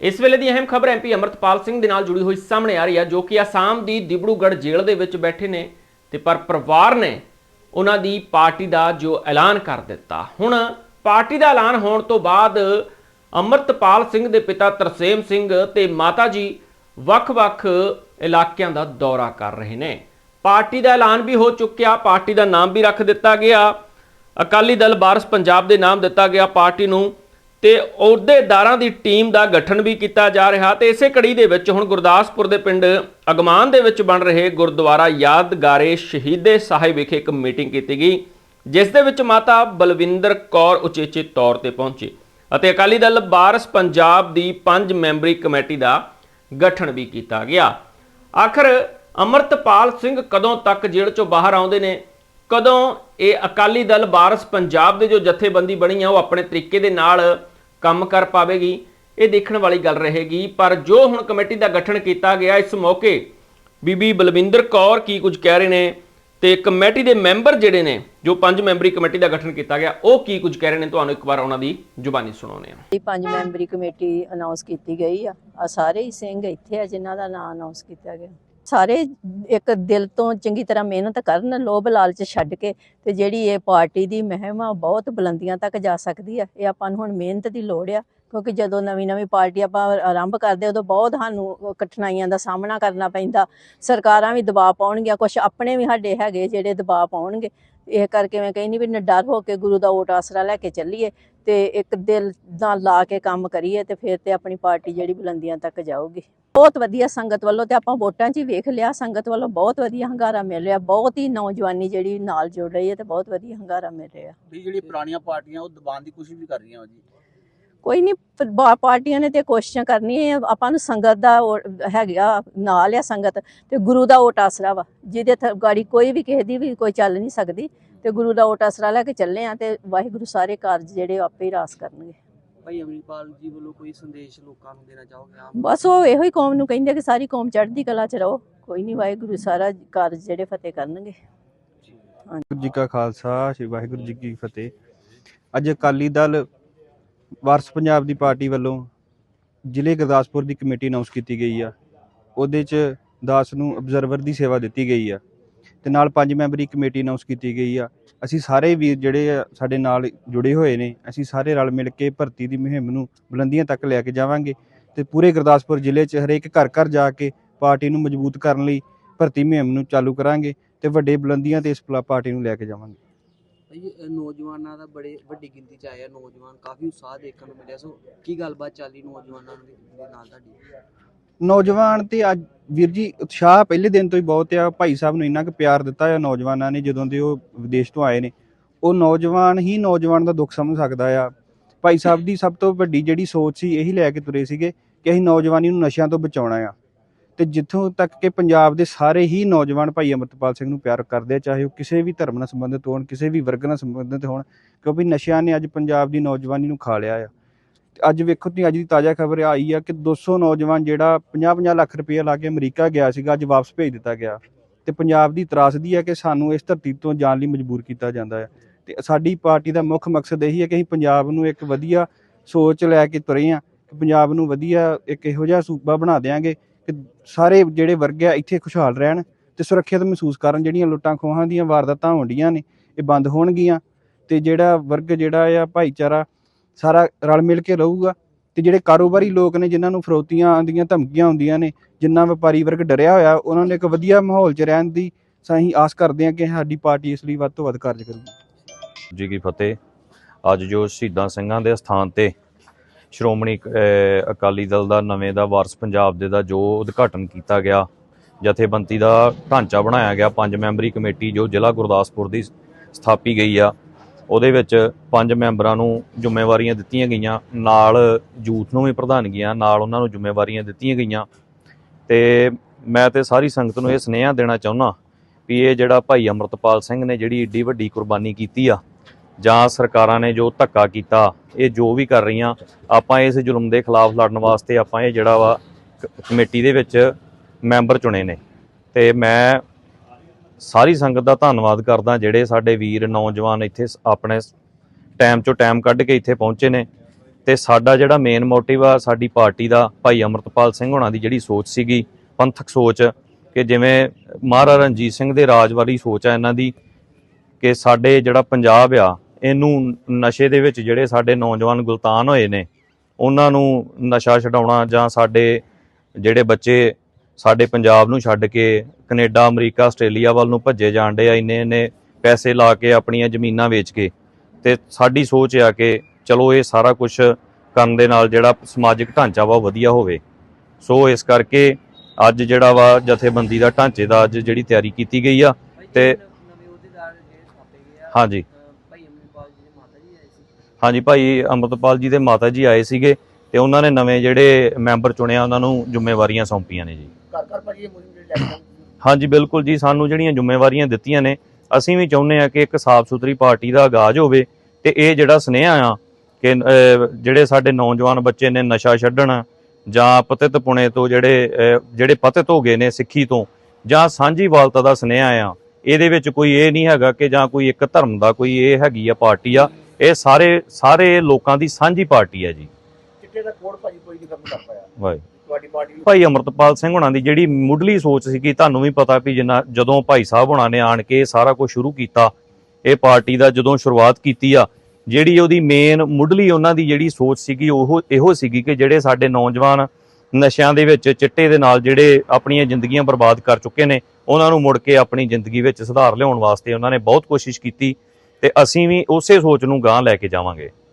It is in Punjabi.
ਇਸ ਵੇਲੇ ਦੀ ਅਹਿਮ ਖਬਰ ਐਮਪੀ ਅਮਰਤਪਾਲ ਸਿੰਘ ਦੇ ਨਾਲ ਜੁੜੀ ਹੋਈ ਸਾਹਮਣੇ ਆ ਰਹੀ ਹੈ ਜੋ ਕਿ ਆਸਾਮ ਦੀ ਦਿਬੜੂਗੜ੍ਹ ਜੇਲ੍ਹ ਦੇ ਵਿੱਚ ਬੈਠੇ ਨੇ ਤੇ ਪਰ ਪਰਿਵਾਰ ਨੇ ਉਹਨਾਂ ਦੀ ਪਾਰਟੀ ਦਾ ਜੋ ਐਲਾਨ ਕਰ ਦਿੱਤਾ। ਹੁਣ ਪਾਰਟੀ ਦਾ ਐਲਾਨ ਹੋਣ ਤੋਂ ਬਾਅਦ ਅਮਰਤਪਾਲ ਸਿੰਘ ਦੇ ਪਿਤਾ ਤਰਸੇਮ ਸਿੰਘ ਤੇ ਮਾਤਾ ਜੀ ਵੱਖ-ਵੱਖ ਇਲਾਕਿਆਂ ਦਾ ਦੌਰਾ ਕਰ ਰਹੇ ਨੇ। ਪਾਰਟੀ ਦਾ ਐਲਾਨ ਵੀ ਹੋ ਚੁੱਕਿਆ, ਪਾਰਟੀ ਦਾ ਨਾਮ ਵੀ ਰੱਖ ਦਿੱਤਾ ਗਿਆ। ਅਕਾਲੀ ਦਲ ਬਾਰਸ ਪੰਜਾਬ ਦੇ ਨਾਮ ਦਿੱਤਾ ਗਿਆ ਪਾਰਟੀ ਨੂੰ। ਤੇ ਅਹੁਦੇਦਾਰਾਂ ਦੀ ਟੀਮ ਦਾ ਗਠਨ ਵੀ ਕੀਤਾ ਜਾ ਰਿਹਾ ਤੇ ਇਸੇ ਕੜੀ ਦੇ ਵਿੱਚ ਹੁਣ ਗੁਰਦਾਸਪੁਰ ਦੇ ਪਿੰਡ ਅਗਮਾਨ ਦੇ ਵਿੱਚ ਬਣ ਰਹੇ ਗੁਰਦੁਆਰਾ ਯਾਦਗਾਰੇ ਸ਼ਹੀਦੇ ਸਾਹਿਬ ਵਿਖੇ ਇੱਕ ਮੀਟਿੰਗ ਕੀਤੀ ਗਈ, ਜਿਸ ਦੇ ਵਿੱਚ ਮਾਤਾ ਬਲਵਿੰਦਰ ਕੌਰ ਉਚੇਚੇ ਤੌਰ ਤੇ ਪਹੁੰਚੀ ਅਤੇ ਅਕਾਲੀ ਦਲ ਬਾਰਸ ਪੰਜਾਬ ਦੀ ਪੰਜ ਮੈਂਬਰੀ ਕਮੇਟੀ ਦਾ ਗਠਨ ਵੀ ਕੀਤਾ ਗਿਆ। ਆਖਰ ਅਮਰਤਪਾਲ ਸਿੰਘ ਕਦੋਂ ਤੱਕ ਜੇਲ੍ਹ ਚੋਂ ਬਾਹਰ ਆਉਂਦੇ ਨੇ? ਕਦੋਂ ਇਹ ਅਕਾਲੀ ਦਲ ਬਾਰਸ ਪੰਜਾਬ ਦੇ ਜੋ ਜਥੇਬੰਦੀ ਬਣੀ ਆ, ਉਹ ਆਪਣੇ ਤਰੀਕੇ ਦੇ ਨਾਲ ਕੰਮ ਕਰ ਪਾਵੇਗੀ, ਇਹ ਦੇਖਣ ਵਾਲੀ ਗੱਲ ਰਹੇਗੀ। ਪਰ ਜੋ ਹੁਣ ਕਮੇਟੀ ਦਾ ਗਠਨ ਕੀਤਾ ਗਿਆ, ਇਸ ਮੌਕੇ ਬੀਬੀ ਬਲਵਿੰਦਰ ਕੌਰ ਕੀ ਕੁਝ ਕਹਿ ਰਹੇ ਨੇ ਤੇ ਕਮੇਟੀ ਦੇ ਮੈਂਬਰ ਜਿਹੜੇ ਨੇ, ਜੋ ਪੰਜ ਮੈਂਬਰੀ ਕਮੇਟੀ ਦਾ ਗਠਨ ਕੀਤਾ ਗਿਆ, ਉਹ ਕੀ ਕੁਝ ਕਹਿ ਰਹੇ ਨੇ, ਤੁਹਾਨੂੰ ਇੱਕ ਵਾਰ ਉਹਨਾਂ ਦੀ ਜ਼ੁਬਾਨੀ ਸੁਣਾਉਂਦੇ ਹਾਂ। ਇਹ ਪੰਜ ਮੈਂਬਰੀ ਕਮੇਟੀ ਅਨਾਉਂਸ ਕੀਤੀ ਗਈ ਆ। ਆ ਸਾਰੇ ਹੀ ਸਿੰਘ ਇੱਥੇ ਆ ਜਿਨ੍ਹਾਂ ਦਾ ਨਾਮ ਅਨਾਉਂਸ ਕੀਤਾ ਗਿਆ। ਸਾਰੇ ਇੱਕ ਦਿਲ ਤੋਂ ਚੰਗੀ ਤਰ੍ਹਾਂ ਮਿਹਨਤ ਕਰਨ, ਲੋਭ ਲਾਲਚ ਛੱਡ ਕੇ ਤੇ ਜਿਹੜੀ ਇਹ ਪਾਰਟੀ ਦੀ ਮਹਿਮ ਆ ਬਹੁਤ ਬੁਲੰਦੀਆਂ ਤੱਕ ਜਾ ਸਕਦੀ ਆ। ਇਹ ਆਪਾਂ ਨੂੰ ਹੁਣ ਮਿਹਨਤ ਦੀ ਲੋੜ ਆ, ਕਿਉਂਕਿ ਜਦੋਂ ਨਵੀਂ ਨਵੀਂ ਪਾਰਟੀ ਆਪਾਂ ਆਰੰਭ ਕਰਦੇ ਉਦੋਂ ਬਹੁਤ ਸਾਨੂੰ ਕਠਿਨਾਈਆਂ ਦਾ ਸਾਹਮਣਾ ਕਰਨਾ ਪੈਂਦਾ। ਸਰਕਾਰਾਂ ਵੀ ਦਬਾਅ ਪਾਉਣਗੀਆਂ ਕੁਝ ਆਪਣੇ ਵੀ ਸਾਡੇ ਹੈਗੇ ਜਿਹੜੇ ਦਬਾਅ ਪਾਉਣਗੇ ਇਹ ਕਰਕੇ ਮੈਂ ਕਹਿੰਦੀ ਵੀ ਡਰ ਹੋ ਕੇ ਗੁਰੂ ਦਾ ਓਟ ਆਸਰਾ ਲੈ ਕੇ ਚੱਲੀਏ ਤੇ ਇੱਕ ਦਿਲ ਨਾਲ ਲਾ ਕੇ ਕੰਮ ਕਰੀਏ ਤੇ ਫਿਰ ਤੇ ਆਪਣੀ ਪਾਰਟੀ ਜਿਹੜੀ ਬੁਲੰਦੀਆਂ ਤੱਕ ਜਾਊਗੀ। ਬਹੁਤ ਵਧੀਆ ਸੰਗਤ ਵੱਲੋਂ ਤੇ ਆਪਾਂ ਵੋਟਾਂ 'ਚ ਹੀ ਵੇਖ ਲਿਆ, ਸੰਗਤ ਵੱਲੋਂ ਬਹੁਤ ਵਧੀਆ ਹੰਗਾਰਾ ਮਿਲ ਰਿਹਾ, ਬਹੁਤ ਹੀ ਨੌਜਵਾਨੀ ਜਿਹੜੀ ਨਾਲ ਜੁੜ ਰਹੀ ਹੈ ਤੇ ਬਹੁਤ ਵਧੀਆ ਹੰਗਾਰਾ ਮਿਲ ਰਿਹਾ। ਵੀ ਜਿਹੜੀ ਪੁਰਾਣੀਆਂ ਪਾਰਟੀਆਂ ਉਹ ਦਬਾਉਣ ਦੀ ਕੋਸ਼ਿਸ਼ ਵੀ ਕਰ ਰਹੀਆਂ ਜੀ। ਕੋਈ ਨਹੀਂ ਪਾਰਟੀਆਂ ਨੇ ਤੇ ਕੋਸ਼ਿਸ਼ਾਂ ਕਰਨੀਆਂ ਆ, ਆਪਾਂ ਨੂੰ ਸੰਗਤ ਦਾ ਹੈਗਾ ਨਾਲ ਆ ਸੰਗਤ ਤੇ ਗੁਰੂ ਦਾ ਓਟ ਆਸਰਾ ਵਾ ਜਿਹਦੇ ਗਾੜੀ ਕੋਈ ਵੀ ਕਿਸੇ ਦੀ ਵੀ ਕੋਈ ਚੱਲ ਨਹੀਂ ਸਕਦੀ ਤੇ ਗੁਰੂ ਦਾ ਓਟ ਆਸਰਾ ਲੈ ਕੇ ਚੱਲੇ ਆ ਤੇ ਵਾਹਿਗੁਰੂ ਸਾਰੇ ਕਾਰਜ ਜਿਹੜੇ ਆਪੇ ਹੀ ਰਾਸ ਕਰਨਗੇ। ਭਾਈ ਅਮਰੀਪਾਲ ਜੀ ਵੱਲੋਂ ਕੋਈ ਸੰਦੇਸ਼ ਲੋਕਾਂ ਨੂੰ ਦੇਣਾ ਚਾਹੋਗੇ ਆਮ ਬਸ ਉਹ ਇਹੋ ਹੀ ਕੌਮ ਨੂੰ ਕਹਿੰਦੇ ਕਿ ਸਾਰੀ ਕੌਮ ਚੜ੍ਹਦੀ ਕਲਾ 'ਚ ਰਹੋ ਕੋਈ ਨਹੀਂ ਵਾਹਿਗੁਰੂ ਸਾਰਾ ਕਾਰਜ ਜਿਹੜੇ ਫਤਿਹ ਕਰਨਗੇ। ਵਾਹਿਗੁਰੂ ਜੀ ਕਾ ਖਾਲਸਾ ਸ੍ਰੀ ਵਾਹਿਗੁਰੂ ਜੀ ਕੀ ਫਤਿਹ। ਅੱਜ ਅਕਾਲੀ ਦਲ ਵਾਰਸ ਪੰਜਾਬ ਦੀ ਪਾਰਟੀ ਵੱਲੋਂ ਜ਼ਿਲ੍ਹੇ ਗੁਰਦਾਸਪੁਰ ਦੀ ਕਮੇਟੀ ਅਨਾਉਂਸ ਕੀਤੀ ਗਈ ਆ। ਉਹਦੇ 'ਚ ਦਾਸ ਨੂੰ ਅਬਜ਼ਰਵਰ ਦੀ ਸੇਵਾ ਦਿੱਤੀ ਗਈ ਆ। ਤੇ ਨਾਲ ਪੰਜ ਮੈਂਬਰੀ ਕਮੇਟੀ ਅਨਾਉਂਸ ਕੀਤੀ ਗਈ ਆ। ਅਸੀਂ ਸਾਰੇ ਵੀਰ ਜਿਹੜੇ ਆ, ਸਾਡੇ ਨਾਲ ਜੁੜੇ ਹੋਏ ਨੇ, ਅਸੀਂ ਸਾਰੇ ਰਲ ਮਿਲ ਕੇ ਭਰਤੀ ਦੀ ਮੁਹਿੰਮ ਨੂੰ ਬੁਲੰਦੀਆਂ ਤੱਕ ਲੈ ਕੇ ਜਾਵਾਂਗੇ। ਤੇ ਪੂਰੇ ਗੁਰਦਾਸਪੁਰ ਜ਼ਿਲ੍ਹੇ 'ਚ ਹਰੇਕ ਘਰ ਘਰ ਜਾ ਕੇ ਪਾਰਟੀ ਨੂੰ ਮਜ਼ਬੂਤ ਕਰਨ ਲਈ ਭਰਤੀ ਮੁਹਿੰਮ ਨੂੰ ਚਾਲੂ ਕਰਾਂਗੇ ਤੇ ਵੱਡੇ ਬੁਲੰਦੀਆਂ ਤੇ ਇਸ ਪਲਾ- ਪਾਰਟੀ ਨੂੰ ਲੈ ਕੇ ਜਾਵਾਂਗੇ। ਇਹ ਨੌਜਵਾਨਾਂ ਦਾ ਬੜੇ, ਵੱਡੀ ਗਿਣਤੀ ਚ ਆਇਆ ਨੌਜਵਾਨ, ਕਾਫੀ ਉਤਸ਼ਾਹ ਦੇਖਣ ਨੂੰ ਮਿਲਿਆ। ਸੋ ਕੀ ਗੱਲਬਾਤ ਚੱਲੀ ਨੌਜਵਾਨਾਂ ਦੇ ਦੇ ਨਾਲ ਤੁਹਾਡੀ? ਨੌਜਵਾਨ ਤੇ ਅੱਜ, ਵੀਰ ਜੀ, ਉਤਸ਼ਾਹ ਪਹਿਲੇ ਦਿਨ ਤੋਂ ਹੀ ਬਹੁਤ ਆ। ਭਾਈ ਸਾਹਿਬ ਨੂੰ ਇੰਨਾ ਕੁ ਪਿਆਰ ਦਿੱਤਾ ਆ ਨੌਜਵਾਨਾਂ ਨੇ, ਜਦੋਂ ਦੇ ਉਹ ਵਿਦੇਸ਼ ਤੋਂ ਆਏ ਨੇ। ਉਹ ਨੌਜਵਾਨ ਹੀ ਨੌਜਵਾਨ ਦਾ ਦੁੱਖ ਸਮਝ ਸਕਦਾ ਆ। ਭਾਈ ਸਾਹਿਬ ਦੀ ਸਭ ਤੋਂ ਵੱਡੀ ਜਿਹੜੀ ਸੋਚ ਸੀ, ਇਹੀ ਲੈ ਕੇ ਤੁਰੇ ਸੀਗੇ ਕਿ ਅਸੀਂ ਨੌਜਵਾਨੀ ਨੂੰ ਨਸ਼ਿਆਂ ਤੋਂ ਬਚਾਉਣਾ ਆ। ਤੇ ਜਿੱਥੋਂ ਤੱਕ ਕਿ ਪੰਜਾਬ ਦੇ ਸਾਰੇ ਹੀ ਨੌਜਵਾਨ ਭਾਈ ਅਮਰਤਪਾਲ ਸਿੰਘ ਨੂੰ ਪਿਆਰ ਕਰਦੇ ਆ, ਚਾਹੇ ਉਹ ਕਿਸੇ ਵੀ ਧਰਮ ਨਾਲ ਸੰਬੰਧਿਤ ਹੋਣ, ਕਿਸੇ ਵੀ ਵਰਗ ਨਾਲ ਸੰਬੰਧਿਤ ਹੋਣ, ਕਿਉਂਕਿ ਨਸ਼ਿਆਂ ਨੇ ਅੱਜ ਪੰਜਾਬ ਦੀ ਨੌਜਵਾਨੀ ਨੂੰ ਖਾ ਲਿਆ ਆ। ਤੇ ਅੱਜ ਵੇਖੋ ਤੁਸੀਂ, ਅੱਜ ਦੀ ਤਾਜ਼ਾ ਖਬਰ ਆਈ ਆ ਕਿ 200 ਨੌਜਵਾਨ ਜਿਹੜਾ 50-50 ਲੱਖ ਰੁਪਏ ਲਾ ਕੇ ਅਮਰੀਕਾ ਗਿਆ ਸੀਗਾ, ਅੱਜ ਵਾਪਸ ਭੇਜ ਦਿੱਤਾ ਗਿਆ। ਤੇ ਪੰਜਾਬ ਦੀ ਤਰਾਸਦੀ ਹੈ ਕਿ ਸਾਨੂੰ ਇਸ ਧਰਤੀ ਤੋਂ ਜਾਣ ਲਈ ਮਜਬੂਰ ਕੀਤਾ ਜਾਂਦਾ ਹੈ ਤੇ ਸਾਡੀ ਪਾਰਟੀ ਦਾ ਮੁੱਖ ਮਕਸਦ ਇਹੀ ਹੈ ਕਿ ਅਸੀਂ ਪੰਜਾਬ ਨੂੰ ਇੱਕ ਵਧੀਆ ਸੋਚ ਲੈ ਕੇ ਤੁਰੇ ਹਾਂ ਕਿ ਪੰਜਾਬ ਨੂੰ ਵਧੀਆ ਇੱਕ ਇਹੋ ਜਿਹਾ ਸੂਬਾ ਬਣਾ ਦੇਾਂਗੇ ਕਿ ਸਾਰੇ ਜਿਹੜੇ ਵਰਗ ਆ ਇੱਥੇ ਖੁਸ਼ਹਾਲ ਰਹਿਣ ਤੇ ਸੁਰੱਖਿਅਤ ਮਹਿਸੂਸ ਕਰਨ ਜਿਹੜੀਆਂ ਲੁੱਟਾਂ ਖੋਹਾਂ ਦੀਆਂ ਵਾਰਦਾਤਾਂ ਹੋਣਡੀਆਂ ਨੇ, ਇਹ ਬੰਦ ਹੋਣਗੀਆਂ ਤੇ ਜਿਹੜਾ ਵਰਗ ਜਿਹੜਾ ਆ, ਭਾਈਚਾਰਾ ਸਾਰਾ ਰਲ ਮਿਲ ਕੇ ਰਹੂਗਾ ਤੇ ਜਿਹੜੇ ਕਾਰੋਬਾਰੀ ਲੋਕ ਨੇ ਜਿਨ੍ਹਾਂ ਨੂੰ ਫਰੋਤੀਆਂ ਆਉਂਦੀਆਂ ਧਮਕੀਆਂ ਹੁੰਦੀਆਂ ਨੇ, ਜਿੰਨਾ ਵਪਾਰੀ ਵਰਗ ਡਰਿਆ ਹੋਇਆ, ਉਹਨਾਂ ਨੇ ਇੱਕ ਵਧੀਆ ਮਾਹੌਲ 'ਚ ਰਹਿਣ ਦੀ ਸਹੀ ਆਸ ਕਰਦੇ ਹਾਂ ਕਿ ਸਾਡੀ ਪਾਰਟੀ ਇਸ ਲਈ ਵੱਧ ਤੋਂ ਵੱਧ ਕਾਰਜ ਕਰੂਗੀ। ਜੀ ਕੀ ਫਤਿਹ। ਅੱਜ ਜੋ ਸ਼ਹੀਦਾਂ ਸਿੰਘਾਂ ਦੇ ਸਥਾਨ ਤੇ ਸ਼੍ਰੋਮਣੀ ਅਹ, ਅਕਾਲੀ ਦਲ ਦਾ ਨਵੇਂ ਦਾ ਵਾਰਸ ਪੰਜਾਬ ਦੇ ਦਾ ਜੋ ਉਦਘਾਟਨ ਕੀਤਾ ਗਿਆ ਜਥੇਬੰਦੀ ਦਾ ਢਾਂਚਾ ਬਣਾਇਆ ਗਿਆ ਪੰਜ ਮੈਂਬਰੀ ਕਮੇਟੀ ਜੋ ਜ਼ਿਲ੍ਹਾ ਗੁਰਦਾਸਪੁਰ ਦੀ ਸਥਾਪੀ ਗਈ ਆ ਉਹਦੇ ਵਿੱਚ ਪੰਜ ਮੈਂਬਰਾਂ ਨੂੰ ਜ਼ਿੰਮੇਵਾਰੀਆਂ ਦਿੱਤੀਆਂ ਗਈਆਂ ਨਾਲ ਯੂਥ ਨੂੰ ਵੀ ਪ੍ਰਧਾਨਗੀਆਂ ਨਾਲ ਉਹਨਾਂ ਨੂੰ ਜ਼ਿੰਮੇਵਾਰੀਆਂ ਦਿੱਤੀਆਂ ਗਈਆਂ ਤੇ ਮੈਂ ਤੇ ਸਾਰੀ ਸੰਗਤ ਨੂੰ ਇਹ ਸੁਨੇਹਾ ਦੇਣਾ ਚਾਹੁੰਦਾ ਵੀ ਇਹ ਜਿਹੜਾ ਭਾਈ ਅਮਰਤਪਾਲ ਸਿੰਘ ਨੇ ਜਿਹੜੀ ਏਡੀ ਵੱਡੀ ਕੁਰਬਾਨੀ ਕੀਤੀ ਆ ਜਾਂ ਸਰਕਾਰਾਂ ਨੇ ਜੋ ਧੱਕਾ ਕੀਤਾ, ਇਹ ਜੋ ਵੀ ਕਰ ਰਹੀਆਂ, ਆਪਾਂ ਇਸ ਜ਼ੁਲਮ ਦੇ ਖਿਲਾਫ ਲੜਨ ਵਾਸਤੇ ਆਪਾਂ ਇਹ ਜਿਹੜਾ ਵਾ ਕ- ਕਮੇਟੀ ਦੇ ਵਿੱਚ ਮੈਂਬਰ ਚੁਣੇ ਨੇ। ਤੇ ਮੈਂ ਸਾਰੀ ਸੰਗਤ ਦਾ ਧੰਨਵਾਦ ਕਰਦਾ, ਜਿਹੜੇ ਸਾਡੇ ਵੀਰ, ਨੌਜਵਾਨ ਇੱਥੇ ਸ- ਆਪਣੇ ਟਾਈਮ ਚੋਂ ਟਾਈਮ ਕੱਢ ਕੇ ਇੱਥੇ ਪਹੁੰਚੇ ਨੇ। ਤੇ ਸਾਡਾ ਜਿਹੜਾ ਮੇਨ ਮੋਟਿਵ ਆ, ਸਾਡੀ ਪਾਰਟੀ ਦਾ ਭਾਈ ਅਮਰਤਪਾਲ ਸਿੰਘ ਹੋਣਾ ਦੀ ਜਿਹੜੀ ਸੋਚ ਸੀਗੀ, ਪੰਥਕ ਸੋਚ, ਕਿ ਜਿਵੇਂ ਮਹਾਰਾਜਾ ਰਣਜੀਤ ਸਿੰਘ ਦੇ ਰਾਜ ਵਾਲੀ ਸੋਚ ਆ ਇਹਨਾਂ ਦੀ, ਕਿ ਸਾਡੇ ਜਿਹੜਾ ਪੰਜਾਬ ਆ ਇਹਨੂੰ ਨਸ਼ੇ ਦੇ ਵਿੱਚ ਜਿਹੜੇ ਸਾਡੇ ਨੌਜਵਾਨ ਗੁਲਤਾਨ ਹੋਏ ਨੇ ਉਹਨਾਂ ਨੂੰ ਨਸ਼ਾ ਛਡਾਉਣਾ ਜਾਂ ਸਾਡੇ ਜਿਹੜੇ ਬੱਚੇ ਸਾਡੇ ਪੰਜਾਬ ਨੂੰ ਛੱਡ ਕੇ ਕੈਨੇਡਾ ਅਮਰੀਕਾ ਆਸਟ੍ਰੇਲੀਆ ਵੱਲ ਨੂੰ ਭੱਜੇ ਜਾਂਦੇ ਆ ਇੰਨੇ ਇੰਨੇ ਪੈਸੇ ਲਾ ਕੇ ਆਪਣੀਆਂ ਜ਼ਮੀਨਾਂ ਵੇਚ ਕੇ ਤੇ ਸਾਡੀ ਸੋਚ ਆ ਕਿ ਚਲੋ ਇਹ ਸਾਰਾ ਕੁਝ ਕਰਨ ਦੇ ਨਾਲ ਜਿਹੜਾ ਸਮਾਜਿਕ ਢਾਂਚਾ ਵਾ ਉਹ ਵਧੀਆ ਹੋਵੇ। ਸੋ ਇਸ ਕਰਕੇ ਅੱਜ ਜਿਹੜਾ ਵਾ ਜਥੇਬੰਦੀ ਦਾ ਢਾਂਚੇ ਦਾ ਅੱਜ ਜਿਹੜੀ ਤਿਆਰੀ ਕੀਤੀ ਗਈ ਆ ਤੇ- ਹਾਂਜੀ ਅਹ ਭਾਈ ਅਮਰਪਾਲ ਜੀ ਦੇ ਮਾਤਾ ਜੀ ਆਏ ਸੀ ਹਾਂਜੀ ਭਾਈ ਅੰਮ੍ਰਿਤਪਾਲ ਜੀ ਦੇ ਮਾਤਾ ਜੀ ਆਏ ਸੀਗੇ ਤੇ ਉਹਨਾਂ ਨੇ ਨਵੇਂ ਜਿਹੜੇ ਮੈਂਬਰ ਚੁਣਿਆ ਉਹਨਾਂ ਨੂੰ ਜ਼ਿੰਮੇਵਾਰੀਆਂ ਸੌਂਪੀਆਂ ਨੇ ਜੀ। ਘਰ ਘਰ ਭਾਜੀ ਇਹ ਮੁਹਿੰਮ ਜਿਹੜੀ ਲੈ ਕੇ ਹਾਂਜੀ ਬਿਲਕੁਲ ਜੀ ਸਾਨੂੰ ਜਿਹੜੀਆਂ ਜ਼ਿੰਮੇਵਾਰੀਆਂ ਦਿੱਤੀਆਂ ਨੇ ਅਸੀਂ ਵੀ ਚਾਹੁੰਦੇ ਆ ਕਿ ਇੱਕ ਸਾਫ਼ ਸੁਥਰੀ ਪਾਰਟੀ ਦਾ ਆਗਾਜ਼ ਹੋਵੇ ਤੇ ਇਹ ਜਿਹੜਾ ਸੁਨੇਹਾ ਆ ਕਿ ਅਹ, ਜਿਹੜੇ ਸਾਡੇ ਨੌਜਵਾਨ ਬੱਚੇ ਨੇ ਨਸ਼ਾ ਛੱਡਣ ਜਾਂ ਪਤਿਤ ਪੁਣੇ ਤੋਂ ਜਿਹੜੇ ਅਹ, ਜਿਹੜੇ ਪਤਿਤ ਹੋ ਗਏ ਨੇ ਸਿੱਖੀ ਤੋਂ ਜਾਂ ਸਾਂਝੀਵਾਲਤਾ ਦਾ ਸੁਨੇਹਾ ਆ ਇਹਦੇ ਵਿੱਚ ਕੋਈ ਇਹ ਨਹੀਂ ਹੈਗਾ ਕਿ ਜਾਂ ਕੋਈ ਇੱਕ ਧਰਮ ਦਾ ਕੋਈ ਇਹ ਹੈਗੀ ਆ ਪਾਰਟੀ ਆ ਇਹ ਸਾਰੇ ਸਾਰੇ ਲੋਕਾਂ ਦੀ ਸਾਂਝੀ ਪਾਰਟੀ ਆ ਜੀ। ਚਿੱਟੇ ਦਾ ਕੋਡ ਭਾਜੀ ਕੋਈ ਨਹੀਂ ਖਤਮ ਕਰ ਪਾਇਆ ਵਾਹ। ਤੁਹਾਡੀ ਪਾਰਟੀ ਭਾਈ ਅਮਰਤਪਾਲ ਸਿੰਘ ਹੋਣਾ ਦੀ ਜਿਹੜੀ ਮੁੱਢਲੀ ਸੋਚ ਸੀ ਕਿ ਤੁਹਾਨੂੰ ਵੀ ਪਤਾ ਵੀ ਜਿੰਨਾ ਜਦੋਂ ਭਾਈ ਸਾਹਿਬ ਹੋਣਾ ਨੇ ਆਣ ਕੇ ਸਾਰਾ ਕੁਝ ਸ਼ੁਰੂ ਕੀਤਾ ਇਹ ਪਾਰਟੀ ਦਾ ਜਦੋਂ ਸ਼ੁਰੂਆਤ ਕੀਤੀ ਆ ਜਿਹੜੀ ਉਹਦੀ ਮੇਨ ਮੁੱਢਲੀ ਉਹਨਾਂ ਦੀ ਜਿਹੜੀ ਸੋਚ ਸੀਗੀ ਉਹ ਇਹੋ ਸੀਗੀ ਕਿ ਜਿਹੜੇ ਸਾਡੇ ਨੌਜਵਾਨ ਨਸ਼ਿਆਂ ਦੇ ਵਿੱਚ ਚਿੱਟੇ ਦੇ ਨਾਲ ਜਿਹੜੇ ਆਪਣੀਆਂ ਜ਼ਿੰਦਗੀਆਂ ਬਰਬਾਦ ਕਰ ਚੁੱਕੇ ਨੇ ਉਹਨਾਂ ਨੂੰ ਮੁੜ ਕੇ ਆਪਣੀ ਜ਼ਿੰਦਗੀ ਵਿੱਚ ਸੁਧਾਰ ਲਿਆਉਣ ਵਾਸਤੇ ਉਹਨਾਂ ਨੇ ਬਹੁਤ ਕੋਸ਼ਿਸ਼ ਕੀਤੀ। ਤੇ ਅਸੀਂ ਵੀ ਉਸੇ ਸੋਚ ਨੂੰ ਗਾਂ ਲੈ ਕੇ ਜਾਵਾਂਗੇ।